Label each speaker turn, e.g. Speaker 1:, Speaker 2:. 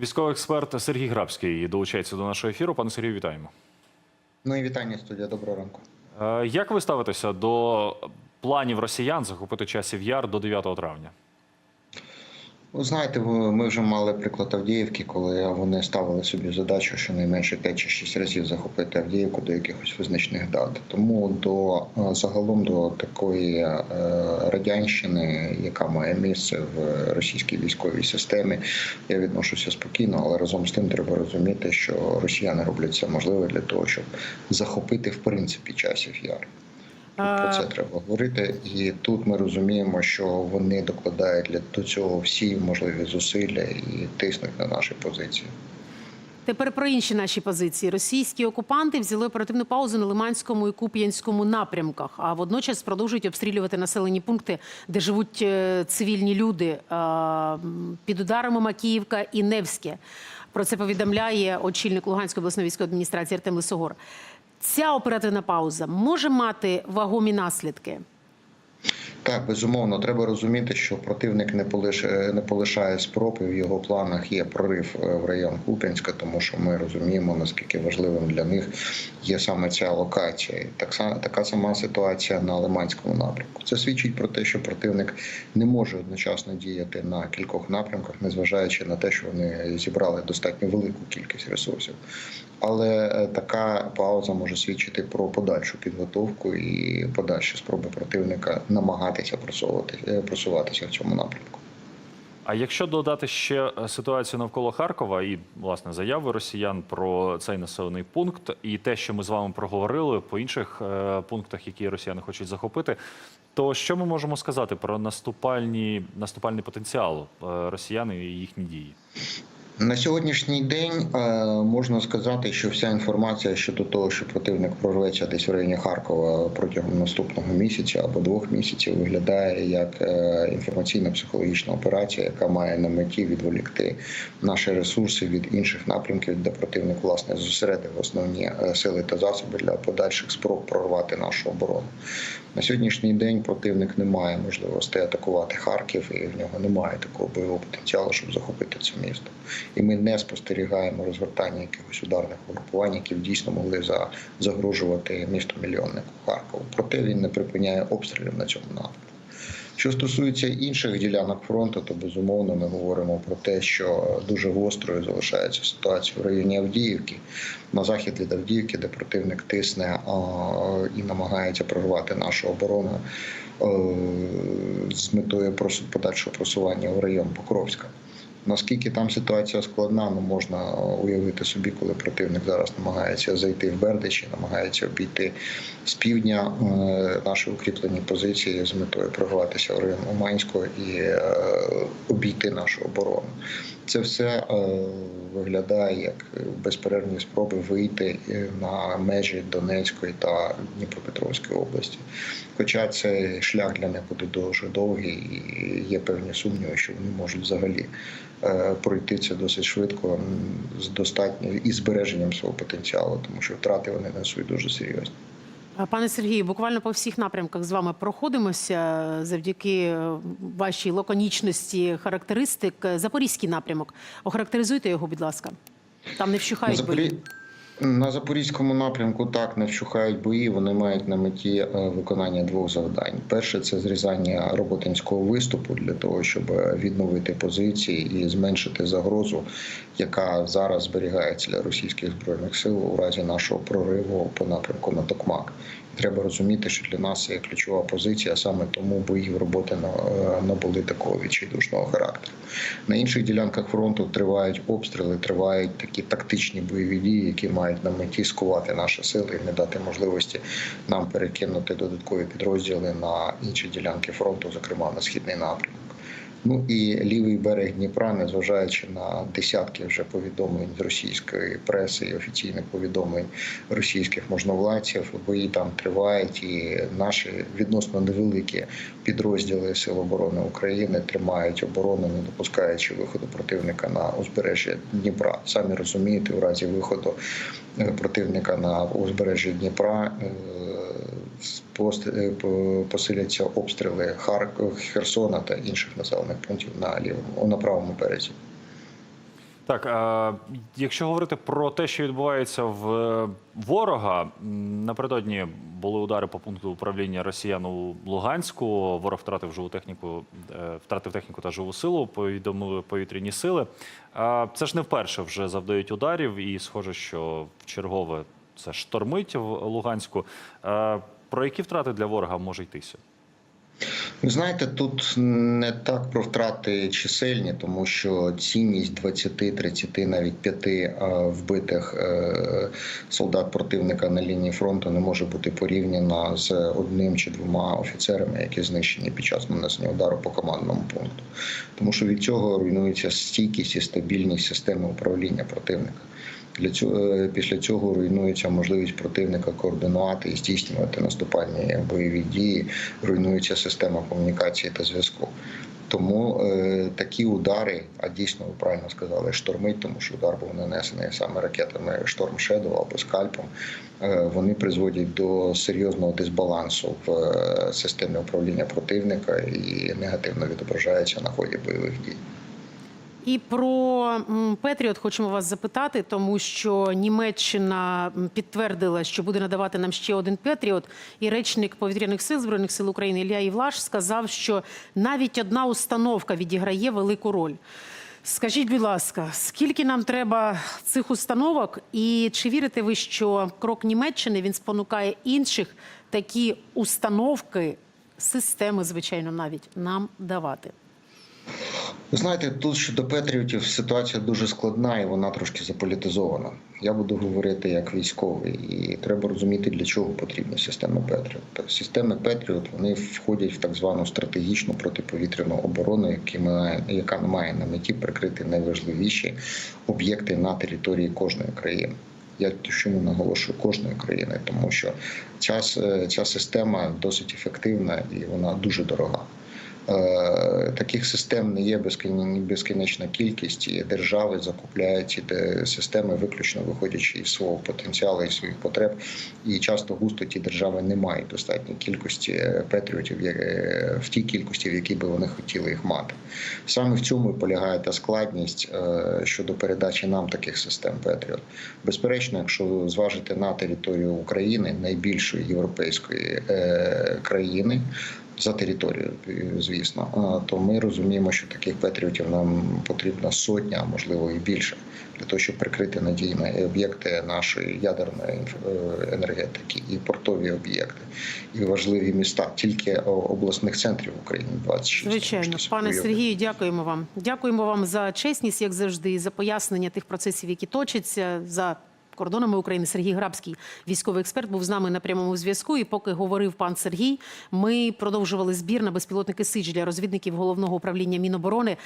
Speaker 1: Військовий експерт Сергій Грабський долучається до нашого ефіру. Пане Сергію, вітаємо.
Speaker 2: Ну і вітання студія. Доброго ранку.
Speaker 1: Е, Як ви ставитеся до планів росіян захопити часів яр до 9 травня?
Speaker 2: Ви знаєте, ми вже мали приклад Авдіївки, коли вони ставили собі задачу щонайменше 5 чи 6 разів захопити Авдіївку до якихось визначених дат. Тому до е, загалом до такої е, радянщини, яка має місце в російській військовій системі, я відношуся спокійно, але разом з тим треба розуміти, що росіяни роблять все можливе для того, щоб захопити в принципі часів яр. Про це треба говорити, і тут ми розуміємо, що вони докладають для до цього всі можливі зусилля і тиснуть на наші позиції.
Speaker 3: Тепер про інші наші позиції. Російські окупанти взяли оперативну паузу на Лиманському і Куп'янському напрямках, а водночас продовжують обстрілювати населені пункти, де живуть е, цивільні люди е, під ударами Макіївка і Невське. Про це повідомляє очільник Луганської обласної військової адміністрації Артем Лисогор. Ця оперативна пауза може мати вагомі наслідки.
Speaker 2: Так, безумовно, треба розуміти, що противник не полишає, не полишає спроб, і в його планах є прорив е, в район Куп'янська, тому що ми розуміємо, наскільки важливим для них є саме ця локація. І так така сама ситуація на Лиманському напрямку. Це свідчить про те, що противник не може одночасно діяти на кількох напрямках, незважаючи на те, що вони зібрали достатньо велику кількість ресурсів. Але е, така пауза може свідчити про подальшу підготовку і подальші спроби противника намагатися просувати, е, просуватися в цьому напрямку.
Speaker 1: А якщо додати ще е, ситуацію навколо Харкова і власне заяви росіян про цей населений пункт, і те, що ми з вами проговорили по інших е, пунктах, які росіяни хочуть захопити, то що ми можемо сказати про наступальні наступальний потенціал е, росіян і їхні дії?
Speaker 2: На сьогоднішній день е, можна сказати, що вся інформація щодо того, що противник прорветься десь в районі Харкова протягом наступного місяця або двох місяців, виглядає як е, інформаційно-психологічна операція, яка має на меті відволікти наші ресурси від інших напрямків, де противник власне зосередив основні е, сили та засоби для подальших спроб прорвати нашу оборону. На сьогоднішній день противник не має можливості атакувати Харків, і в нього немає такого бойового потенціалу, щоб захопити це місто. І ми не спостерігаємо розгортання якихось ударних угрупувань, які дійсно могли за загрожувати місту мільйоннику Харкову. Проте він не припиняє обстрілів на цьому напрямку. Що стосується інших ділянок фронту, то безумовно ми говоримо про те, що дуже гострою залишається ситуація в районі Авдіївки, на захід від Авдіївки, де противник тисне і намагається прорвати нашу оборону е, з метою подальшого просування в район Покровська. Наскільки там ситуація складна, ну можна уявити собі, коли противник зараз намагається зайти в Бердичі, намагається обійти з півдня е, наші укріплені позиції з метою прорватися в район Уманського і е, обійти нашу оборону. Це все е, виглядає як безперервні спроби вийти на межі Донецької та Дніпропетровської області. Хоча цей шлях для них буде дуже довгий, і є певні сумніви, що вони можуть взагалі пройти це досить швидко з достатньо і збереженням свого потенціалу, тому що втрати вони несуть дуже серйозні.
Speaker 3: Пане Сергію, буквально по всіх напрямках з вами проходимося завдяки е, вашій лаконічності характеристик. Запорізький напрямок. Охарактеризуйте його, будь ласка. Там не вщухають
Speaker 2: Запорі...
Speaker 3: бої.
Speaker 2: На запорізькому напрямку так не вщухають бої. Вони мають на меті е, виконання двох завдань. Перше це зрізання роботинського виступу для того, щоб е, відновити позиції і зменшити загрозу, яка зараз зберігається для російських збройних сил у разі нашого прориву по напрямку на Токмак. Треба розуміти, що для нас є ключова позиція, саме тому бої в роботи на- набули такого відчайдушного характеру. На інших ділянках фронту тривають обстріли, тривають такі тактичні бойові дії, які мають на меті скувати наші сили і не дати можливості нам перекинути додаткові підрозділи на інші ділянки фронту, зокрема на східний напрямок. Ну і лівий берег Дніпра, незважаючи на десятки вже повідомлень з російської преси і офіційних повідомлень російських можновладців, бої там тривають, і наші відносно невеликі підрозділи Сил оборони України тримають оборону, не допускаючи виходу противника на узбережжя Дніпра. Самі розумієте, у разі виходу е, противника на узбережжя Дніпра. Е, посиляться обстріли Херсона та інших населених пунктів на лівому на правому березі.
Speaker 1: Так, а, якщо говорити про те, що відбувається в е, ворога, напередодні були удари по пункту управління росіян у Луганську. Ворог втратив живу техніку, е, втратив техніку та живу силу. Повідомили повітряні сили. А, Це ж не вперше вже завдають ударів, і схоже, що в чергове це штормить в Луганську. Про які втрати для ворога може йтися?
Speaker 2: Ви знаєте, тут не так про втрати чисельні, тому що цінність 20, 30, навіть 5 е, вбитих е, солдат противника на лінії фронту не може бути порівняна з одним чи двома офіцерами, які знищені під час нанесення удару по командному пункту. Тому що від цього руйнується стійкість і стабільність системи управління противника. Для цього е, після цього руйнується можливість противника координувати і здійснювати наступальні бойові дії. Руйнується система комунікації та зв'язку. Тому е, такі удари, а дійсно ви правильно сказали, штормить, тому що удар був нанесений саме ракетами Шторм Шедоу або скальпом. Е, вони призводять до серйозного дисбалансу в е, системі управління противника і негативно відображаються на ході бойових дій.
Speaker 3: І про Петріот хочемо вас запитати, тому що Німеччина підтвердила, що буде надавати нам ще один Петріот. І речник повітряних сил збройних сил України Ілля Євлаш сказав, що навіть одна установка відіграє велику роль. Скажіть, будь ласка, скільки нам треба цих установок, і чи вірите ви, що крок Німеччини він спонукає інших такі установки, системи, звичайно, навіть нам давати?
Speaker 2: Ви знаєте, тут щодо Петріотів ситуація дуже складна і вона трошки заполітизована. Я буду говорити як військовий, і треба розуміти, для чого потрібні системи Петріот. Системи Петріот вони входять в так звану стратегічну протиповітряну оборону, яка має на меті прикрити найважливіші об'єкти на території кожної країни. Я чому наголошую кожної країни, тому що ця, ця система досить ефективна і вона дуже дорога. Е, Таких систем не є безкінечна кількість, і держави закупляють ці системи виключно виходячи із свого потенціалу і своїх потреб. І часто густо ті держави не мають достатньої кількості е, патріотів е, в тій кількості, в якій би вони хотіли їх мати. Саме в цьому і полягає та складність щодо передачі нам таких систем Петріот. Безперечно, якщо зважити на територію України найбільшої європейської країни. За територією, звісно, то ми розуміємо, що таких патріотів нам потрібна сотня, а можливо і більше, для того, щоб прикрити надійні об'єкти нашої ядерної е, енергетики, і портові об'єкти, і важливі міста. Тільки обласних центрів в Україні 26.
Speaker 3: Звичайно, пане. Сергію, дякуємо вам. Дякуємо вам за чесність, як завжди, і за пояснення тих процесів, які точаться за. Кордонами України Сергій Грабський, військовий експерт, був з нами на прямому зв'язку. І поки говорив пан Сергій, ми продовжували збір на безпілотники Сич для розвідників головного управління Міноборони.